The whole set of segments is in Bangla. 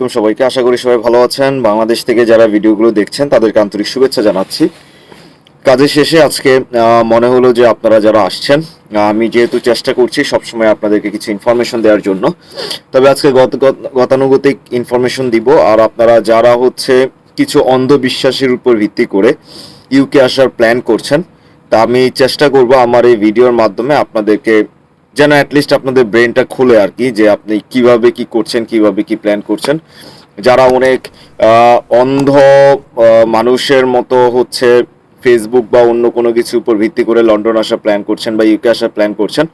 আলাইকুম সবাইকে। আশা করি সবাই ভালো আছেন। বাংলাদেশ থেকে যারা ভিডিওগুলো দেখছেন, তাদেরকে আন্তরিক শুভেচ্ছা জানাচ্ছি। কাজের শেষে আজকে মনে হলো যে আপনারা যারা আসছেন আমি যেহেতু চেষ্টা করছি সবসময় আপনাদেরকে কিছু ইনফরমেশন দেওয়ার জন্য, তবে আজকে গত গত- গতানুগতিক ইনফরমেশন দিব। আর আপনারা যারা হচ্ছে কিছু অন্ধবিশ্বাসের উপর ভিত্তি করে ইউকে আসার প্ল্যান করছেন, তা আমি চেষ্টা করব আমার এই ভিডিওর মাধ্যমে আপনাদেরকে যেন অ্যাটলিস্ট আপনাদের ব্রেনটা খুলে আর কি, যে আপনি কীভাবে কি করছেন, কীভাবে কি প্ল্যান করছেন। যারা অনেক অন্ধ মানুষের মতো হচ্ছে ফেসবুক বা অন্য কোনো কিছু উপর ভিত্তি করে লন্ডন আসা প্ল্যান করছেন বা ইউকে আসা প্ল্যান করছেন,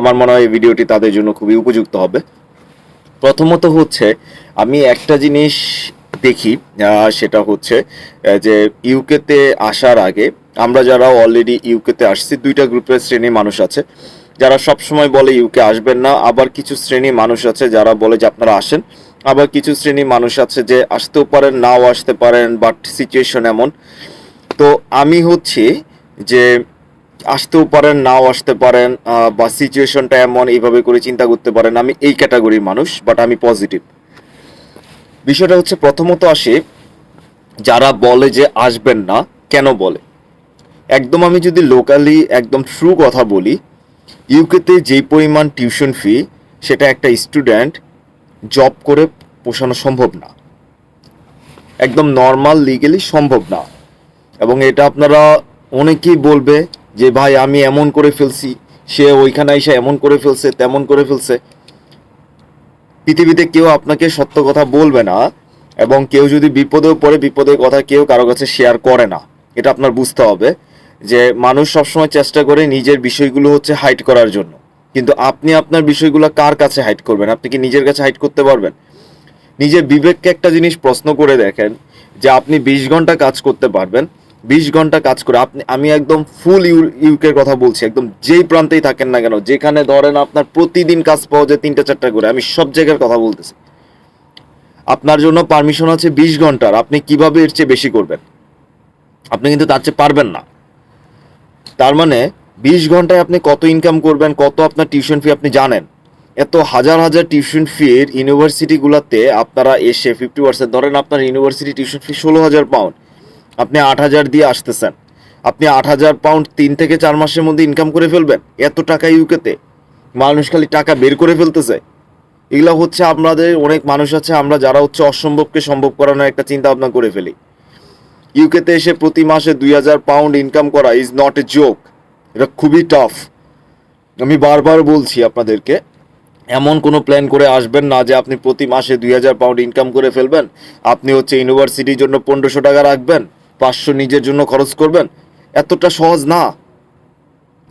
আমার মনে হয় এই ভিডিওটি তাদের জন্য খুবই উপযুক্ত হবে। প্রথমত হচ্ছে, আমি একটা জিনিস দেখি সেটা হচ্ছে যে ইউকেতে আসার আগে আমরা যারা অলরেডি ইউকেতে আসছি, দুইটা গ্রুপের শ্রেণির মানুষ আছে। যারা সব সময় বলে ইউকে আসবেন না, আবার কিছু শ্রেণি মানুষ আছে যারা বলে যে আপনারা আসেন। আবার কিছু শ্রেণি মানুষ আছে যে আসতেও পারেন, নাও আসতে পারেন বাট সিচুয়েশন এমন। তো আমি হচ্ছে যে আসতেও পারেন, নাও আসতে পারেন বা সিচুয়েশনটা এমন এইভাবে করে চিন্তা করতে পারেন। আমি এই ক্যাটাগরির মানুষ বাট আমি পজিটিভ বিষয়টা হচ্ছে প্রথমত আসে, যারা বলে যে আসবেন না, কেন বলে? একদম আমি যদি লোকালি একদম ট্রু কথা বলি ইউকেতে যেই পরিমাণ টিউশন ফি সেটা একটা স্টুডেন্ট জব করে পোষানো সম্ভব না। একদম নর্মাল লিগেলি সম্ভব না। এবং এটা আপনারা অনেকেই বলবে যে, ভাই, আমি এমন করে ফেলছি, সে ওইখানে এসে এমন করে ফেলছে, তেমন করে ফেলছে। পৃথিবীতে কেউ আপনাকে সত্য কথা বলবে না, এবং কেউ যদি বিপদেও পড়ে, বিপদের কথা কেউ কারও কাছে শেয়ার করে না। এটা আপনার বুঝতে হবে। যে মানুষ সবসময় চেষ্টা করে নিজের বিষয়গুলো হচ্ছে হাইড করার জন্য। কিন্তু আপনি আপনার বিষয়গুলো কার কাছে হাইড করবেন? আপনি কি নিজের কাছে হাইড করতে পারবেন? নিজের বিবেককে একটা জিনিস প্রশ্ন করে দেখেন যে আপনি বিশ ঘণ্টা কাজ করতে পারবেন, বিশ ঘণ্টা কাজ করে আপনি, আমি একদম ফুল ইউ ইউকের কথা বলছি, একদম যেই প্রান্তেই থাকেন না কেন, যেখানে ধরেন আপনার প্রতিদিন কাজ পাওয়া যায় তিনটা চারটা করে, আমি সব জায়গার কথা বলতেছি। আপনার জন্য পারমিশন আছে বিশ ঘণ্টার, আপনি কীভাবে এর চেয়ে বেশি করবেন? আপনি কিন্তু তার চেয়ে পারবেন না। তার মানে বিশ ঘন্টায় আপনি কত ইনকাম করবেন, কত আপনার টিউশন ফি আপনি জানেন? এত হাজার হাজার টিউশন ফির ইউনিভার্সিটিগুলোতে আপনারা এসে ফিফটি পার্সেন্ট ধরেন আপনার ইউনিভার্সিটি টিউশন ফি ষোলো হাজার পাউন্ড আপনি আট হাজার দিয়ে আসতেছেন। আপনি আট হাজার পাউন্ড তিন থেকে চার মাসের মধ্যে ইনকাম করে ফেলবেন, এত টাকা ইউকেতে মানুষ খালি টাকা বের করে ফেলতেছে। এগুলো হচ্ছে আপনাদের অনেক মানুষ আছে, আমরা যারা হচ্ছে অসম্ভবকে সম্ভব করানোর একটা চিন্তা ভাবনা করে ফেলি। ইউকেতে এসে প্রতি মাসে দুই হাজার পাউন্ড ইনকাম করা ইজ নট এ জোক এটা খুবই টাফ আমি বারবার বলছি আপনাদেরকে, এমন কোনো প্ল্যান করে আসবেন না যে আপনি প্রতি মাসে দুই হাজার পাউন্ড ইনকাম করে ফেলবেন। আপনি হচ্ছে ইউনিভার্সিটির জন্য পনেরোশো টাকা রাখবেন, পাঁচশো নিজের জন্য খরচ করবেন। এতটা সহজ না।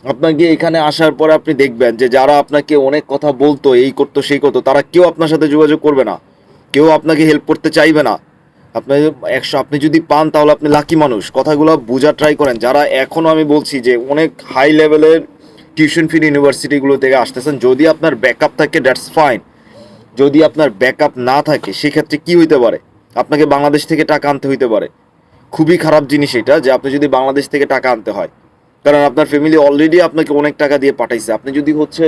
আপনাকে এখানে আসার পরে আপনি দেখবেন যে যারা আপনাকে অনেক কথা বলতো, এই করতো, সেই করতো, তারা কেউ আপনার সাথে যোগাযোগ করবে না। কেউ আপনাকে হেল্প করতে চাইবে না। আপনি একশো, আপনি যদি পান, তাহলে আপনি লাকি মানুষ। কথাগুলো বোঝা ট্রাই করেন। যারা এখনও আমি বলছি যে অনেক হাই লেভেলের টিউশন ফি ইউনিভার্সিটিগুলো থেকে আসতেছেন, যদি আপনার ব্যাকআপ থাকে দ্যাটস ফাইন যদি আপনার ব্যাকআপ না থাকে, সেক্ষেত্রে কি হইতে পারে? আপনাকে বাংলাদেশ থেকে টাকা আনতে হইতে পারে। খুবই খারাপ জিনিস এটা যে আপনি যদি বাংলাদেশ থেকে টাকা আনতে হয়। কারণ আপনার ফ্যামিলি অলরেডি আপনাকে অনেক টাকা দিয়ে পাঠাইছে। আপনি যদি হচ্ছে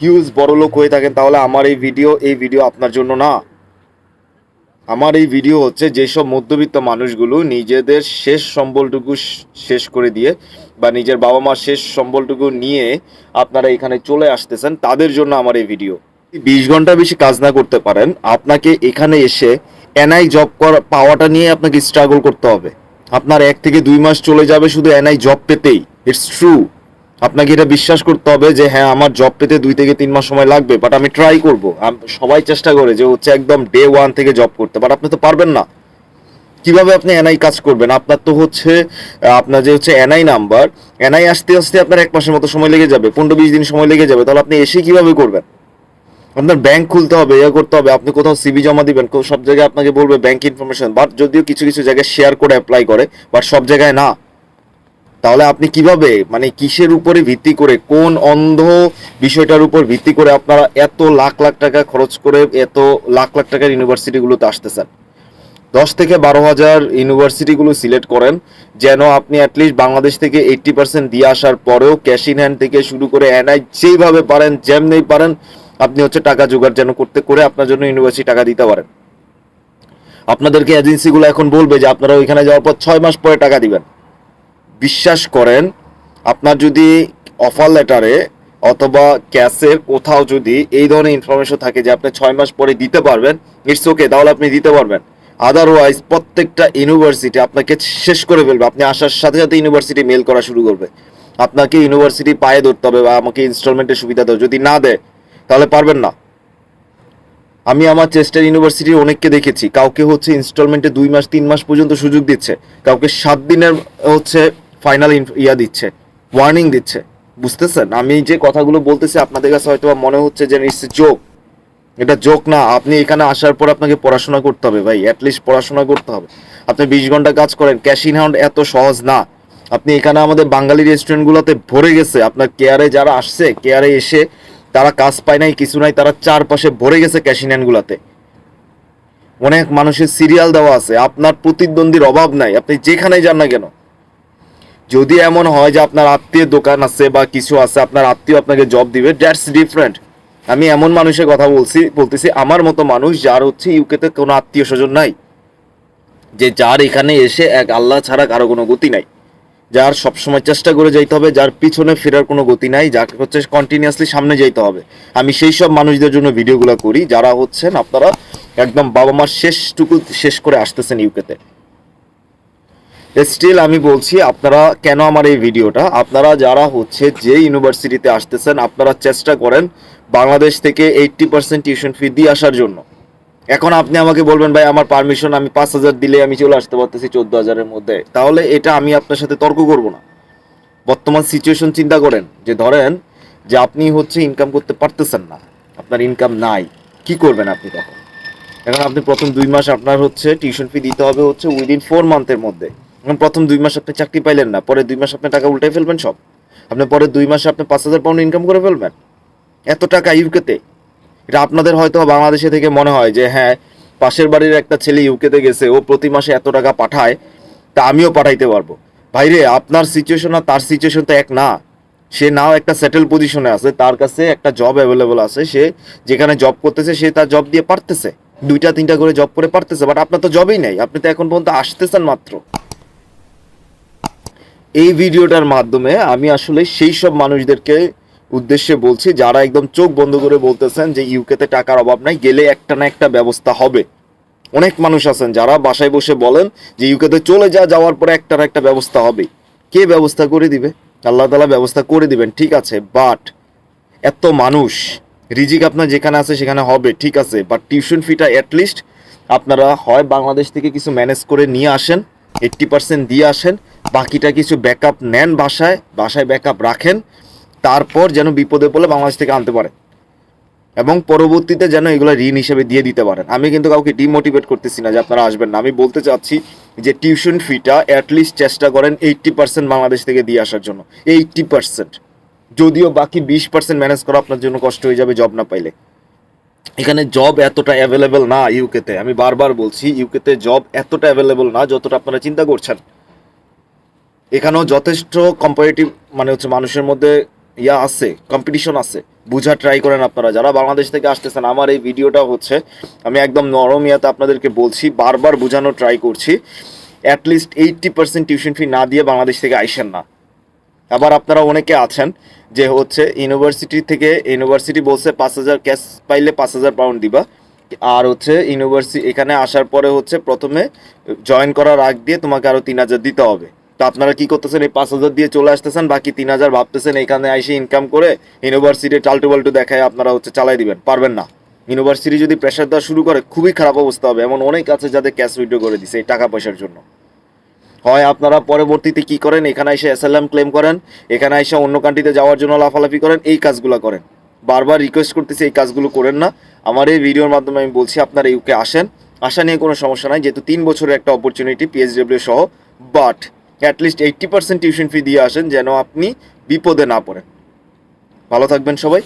হিউজ বড় লোক হয়ে থাকেন, তাহলে আমার এই ভিডিও এই ভিডিও আপনার জন্য না। আমার এই ভিডিও হচ্ছে যেসব মধ্যবিত্ত মানুষগুলো নিজেদের শেষ সম্বলটুকু শেষ করে দিয়ে বা নিজের বাবা মার শেষ সম্বলটুকু নিয়ে আপনারা এখানে চলে আসতেছেন, তাদের জন্য আমার এই ভিডিও বিশ ঘণ্টা বেশি কাজ না করতে পারেন, আপনাকে এখানে এসে এনআই জব করা, পাওয়াটা নিয়ে আপনাকে স্ট্রাগল করতে হবে। আপনার এক থেকে দুই মাস চলে যাবে শুধু এনআই জব পেতেই। ইটস ট্রু আপনাকে এটা বিশ্বাস করতে হবে যে হ্যাঁ আমার জব পেতে দুই থেকে তিন মাস সময় লাগবে বাট আমি ট্রাই করব। সবাই চেষ্টা করে যে হচ্ছে একদম ডে ওয়ান থেকে জব করতে বাট আপনি তো পারবেন না। কীভাবে আপনি এনআই কাজ করবেন? আপনার তো হচ্ছে আপনার যে হচ্ছে এনআই নাম্বার এনআই আসতে আসতে আপনার এক মাসের মতো সময় লেগে যাবে, পনেরো বিশ দিন সময় লেগে যাবে, তাহলে আপনি এসে কীভাবে করবেন? আপনার ব্যাংক খুলতে হবে ইয়ে করতে হবে, আপনি কোথাও সিবি জমা দিবেন সব জায়গায় আপনাকে বলবে ব্যাংক ইনফরমেশন বাট যদিও কিছু কিছু জায়গায় শেয়ার করে অ্যাপ্লাই করে বাট সব জায়গায় না। তাহলে আপনি কীভাবে মানে কিসের উপরে ভিত্তি করে, কোন অন্ধ বিষয়টার উপর ভিত্তি করে আপনারা এত লাখ লাখ টাকা খরচ করে এত লাখ লাখ টাকার ইউনিভার্সিটিগুলোতে আসতেছেন? দশ থেকে বারো হাজার ইউনিভার্সিটিগুলো সিলেক্ট করেন, যেন আপনি অ্যাটলিস্ট বাংলাদেশ থেকে এইট্টি পার্সেন্ট দিয়ে আসার পরেও ক্যাশ ইন হ্যান্ড থেকে শুরু করে এনআই যেইভাবে পারেন যেমনি পারেন, আপনি হচ্ছে টাকা জোগাড় যেন করতে, করে আপনার জন্য ইউনিভার্সিটি টাকা দিতে পারেন। আপনাদেরকে এজেন্সিগুলো এখন বলবে যে আপনারা ওইখানে যাওয়ার পর ছয় মাস পরে টাকা দিবেন। বিশ্বাস করেন, আপনার যদি অফার লেটারে অথবা ক্যাশের কোথাও যদি এই ধরনের ইনফরমেশন থাকে যে আপনি ছয় মাস পরে দিতে পারবেন ইটস ওকে তাহলে আপনি দিতে পারবেন। আদারওয়াইজ প্রত্যেকটা ইউনিভার্সিটি আপনাকে শেষ করে ফেলবে। আপনি আসার সাথে সাথে ইউনিভার্সিটি মেল করা শুরু করবে। আপনাকে ইউনিভার্সিটি পায়ে ধরতে হবে বা আমাকে ইনস্টলমেন্টের সুবিধা দেবে যদি না দেয়, তাহলে পারবেন না। আমি আমার চেস্টার ইউনিভার্সিটির অনেককে দেখেছি। কাউকে হচ্ছে ইনস্টলমেন্টে দুই মাস, তিন মাস পর্যন্ত সুযোগ দিচ্ছে। কাউকে সাত দিনের হচ্ছে ফাইনাল ইয়া দিচ্ছে ওয়ার্নিং দিচ্ছে। বুঝতেছেন? আমি যে কথাগুলো বলতেছি, আপনাদের কাছে হয়তো মনে হচ্ছে যে ইটস জোক এটা জোক না। আপনি এখানে আসার পর আপনাকে পড়াশোনা করতে হবে ভাই অ্যাটলিস্ট পড়াশোনা করতে হবে। আপনি বিশ ঘণ্টা কাজ করেন ক্যাশ ইন হ্যান্ড এত সহজ না। আপনি এখানে আমাদের বাঙালি রেস্টুরেন্টগুলোতে ভরে গেছে। আপনার কেয়ারে যারা আসছে কেয়ারে এসে তারা কাজ পায় নাই, কিছু নাই, তারা চারপাশে ভরে গেছে ক্যাশ ইন হ্যান্ডগুলোতে অনেক মানুষের সিরিয়াল দেওয়া আছে। আপনার প্রতিদ্বন্দ্বীর অভাব নাই। আপনি যেখানে যান না কেন যদি এমন হয় যে আপনার আত্মীয় দোকান আছে বা কিছু আছে, আপনার আত্মীয় আপনাকে জব দিবে দ্যাটস ডিফারেন্ট আমি এমন মানুষের কথা বলছি, বলতেছি, আমার মতো মানুষ যার হচ্ছে ইউকেতে কোনো আত্মীয় স্বজন নাই। যে যার এখানে এসে এক আল্লাহ ছাড়া কারও কোনো গতি নাই। যার সবসময় চেষ্টা করে যাইতে হবে, যার পিছনে ফেরার কোনো গতি নাই, যাকে হচ্ছে কন্টিনিউয়াসলি সামনে যাইতে হবে। আমি সেই সব মানুষদের জন্য ভিডিওগুলো করি, যারা হচ্ছেন আপনারা একদম বাবা মার শেষটুকু শেষ করে আসতেছেন ইউকেতে স্টিল আমি বলছি, আপনারা কেন আমার এই ভিডিওটা? আপনারা যারা হচ্ছে যে ইউনিভার্সিটিতে আসতেছেন, আপনারা চেষ্টা করেন বাংলাদেশ থেকে এইট্টি পার্সেন্ট টিউশন ফি দিয়ে আসার জন্য। এখন আপনি আমাকে বলবেন, ভাই, আমার পারমিশন আমি পাঁচ হাজার দিলে আমি চলে আসতে পারতেছি চোদ্দ হাজারের মধ্যে। তাহলে এটা আমি আপনার সাথে তর্ক করব না। বর্তমান সিচুয়েশন চিন্তা করেন যে, ধরেন যে আপনি হচ্ছে ইনকাম করতে পারতেছেন না, আপনার ইনকাম নাই, কি করবেন আপনি তখন? এখন আপনি প্রথম দুই মাস আপনার হচ্ছে টিউশন ফি দিতে হবে হচ্ছে উইদিন ফোর মান্থের মধ্যে। প্রথম দুই মাস আপনি চাকরি পাইলেন না, পরে দুই মাস আপনি টাকা উল্টাই ফেলবেন সব। আপনি পরে দুই মাসে আপনি পাঁচ হাজার পাউন্ড ইনকাম করে ফেলবেন। এত টাকা ইউকেতে। এটা আপনাদের হয়তো বাংলাদেশে থেকে মনে হয় যে হ্যাঁ পাশের বাড়ির একটা ছেলে ইউকেতে গেছে, ও প্রতি মাসে এত টাকা পাঠায়, তা আমিও পাঠাইতে পারব। ভাইরে, আপনার সিচুয়েশন আর তার সিচুয়েশন তো এক না। সে নাও একটা সেটেল পজিশনে আছে, তার কাছে একটা জব অ্যাভেলেবল আছে, সে যেখানে জব করতেছে, সে তার জব দিয়ে পারতেছে। দুইটা, তিনটা করে জব করে পারতেছে বাট আপনার তো জবই নেই। আপনি তো এখন পর্যন্ত আসতেছেন মাত্র। এই ভিডিওটার মাধ্যমে আমি আসলে সেই সব মানুষদেরকে উদ্দেশ্যে বলছি, যারা একদম চোখ বন্ধ করে বলতেছেন যে ইউকেতে টাকার অভাব নাই, গেলে একটা না একটা ব্যবস্থা হবে। অনেক মানুষ আছেন যারা বাসায় বসে বলেন যে ইউকেতে চলে যা, যাওয়ার পরে একটা না একটা ব্যবস্থা হবে। কে ব্যবস্থা করে দিবে? আল্লাহ তালা ব্যবস্থা করে দিবেন, ঠিক আছে বাট এত মানুষ, রিজিক আপনার যেখানে আছে সেখানে হবে, ঠিক আছে বাট টিউশন ফিটা অ্যাটলিস্ট আপনারা হয় বাংলাদেশ থেকে কিছু ম্যানেজ করে নিয়ে আসেন এইট্টি পার্সেন্ট দিয়ে আসেন বাকিটা কিছু ব্যাকআপ নেন বাসায় বাসায় ব্যাকআপ রাখেন, তারপর যেন বিপদে পড়লে বাংলাদেশ থেকে আনতে পারেন। এবং পরবর্তীতে যেন এগুলো ঋণ হিসেবে দিয়ে দিতে পারেন। আমি কিন্তু কাউকে ডিমোটিভেট করতেছি না যে আপনারা আসবেন না। আমি বলতে চাচ্ছি যে টিউশন ফিটা অ্যাটলিস্ট চেষ্টা করেন এইট্টি পার্সেন্ট বাংলাদেশ থেকে দিয়ে আসার জন্য। এইট্টি পার্সেন্ট যদিও বাকি বিশ পার্সেন্ট ম্যানেজ করা আপনার জন্য কষ্ট হয়ে যাবে জব না পাইলে। এখানে জব এতটা অ্যাভেলেবেল না ইউকেতে আমি বারবার বলছি ইউকেতে জব এতটা অ্যাভেলেবেল না যতটা আপনারা চিন্তা করছেন। এখানেও যথেষ্ট কম্পারেটিভ মানে হচ্ছে মানুষের মধ্যে ইয়া আছে কম্পিটিশন আছে। বুঝা ট্রাই করেন আপনারা, যারা বাংলাদেশ থেকে আসতেছেন, আমার এই ভিডিওটা হচ্ছে, আমি একদম নরম ইয়াতে আপনাদেরকে বলছি, বারবার বোঝানো ট্রাই করছি at least eighty percent tuition fee না দিয়ে বাংলাদেশ থেকে আইসেন না। আবার আপনারা অনেকে আছেন যে হচ্ছে ইউনিভার্সিটি থেকে ইউনিভার্সিটি বলছে পাঁচ হাজার ক্যাশ পাইলে পাঁচ হাজার পাউন্ড দিবা, আর হচ্ছে ইউনিভার্সিটি এখানে আসার পরে হচ্ছে প্রথমে জয়েন করার আগ দিয়ে তোমাকে আরও তিন হাজার দিতে হবে। তো আপনারা কি করতেছেন? এই পাঁচ হাজার দিয়ে চলে আসতেছেন, বাকি তিন হাজার ভাবতেছেন এখানে এসে ইনকাম করে ইউনিভার্সিটি টাল্টু বাল্টু দেখায় আপনারা হচ্ছে চালাই দিবেন। পারবেন না। ইউনিভার্সিটি যদি প্রেশার দেওয়া শুরু করে, খুবই খারাপ অবস্থা হবে। এমন অনেক আছে যাদের ক্যাশ উইড্রো করে দিছে এই টাকা পয়সার জন্য। হয় আপনারা পরবর্তীতে কি করেন? এখানে এসে অ্যাসাইলাম ক্লেম করেন, এখানে এসে অন্য কান্ট্রিতে যাওয়ার জন্য লাফালাফি করেন, এই কাজগুলো করেন। বারবার রিকোয়েস্ট করতেছি, এই কাজগুলো করেন না। আমার এই ভিডিওর মাধ্যমে আমি বলছি, আপনারা ইউকে আসেন। আসা নিয়ে কোনো সমস্যা নাই, যেহেতু তিন বছরের একটা অপরচুনিটি পিএইচডব্লিউ সহ but at least eighty percent tuition fee দিয়ে আসেন যেন আপনি বিপদে না পড়েন। ভালো থাকবেন সবাই।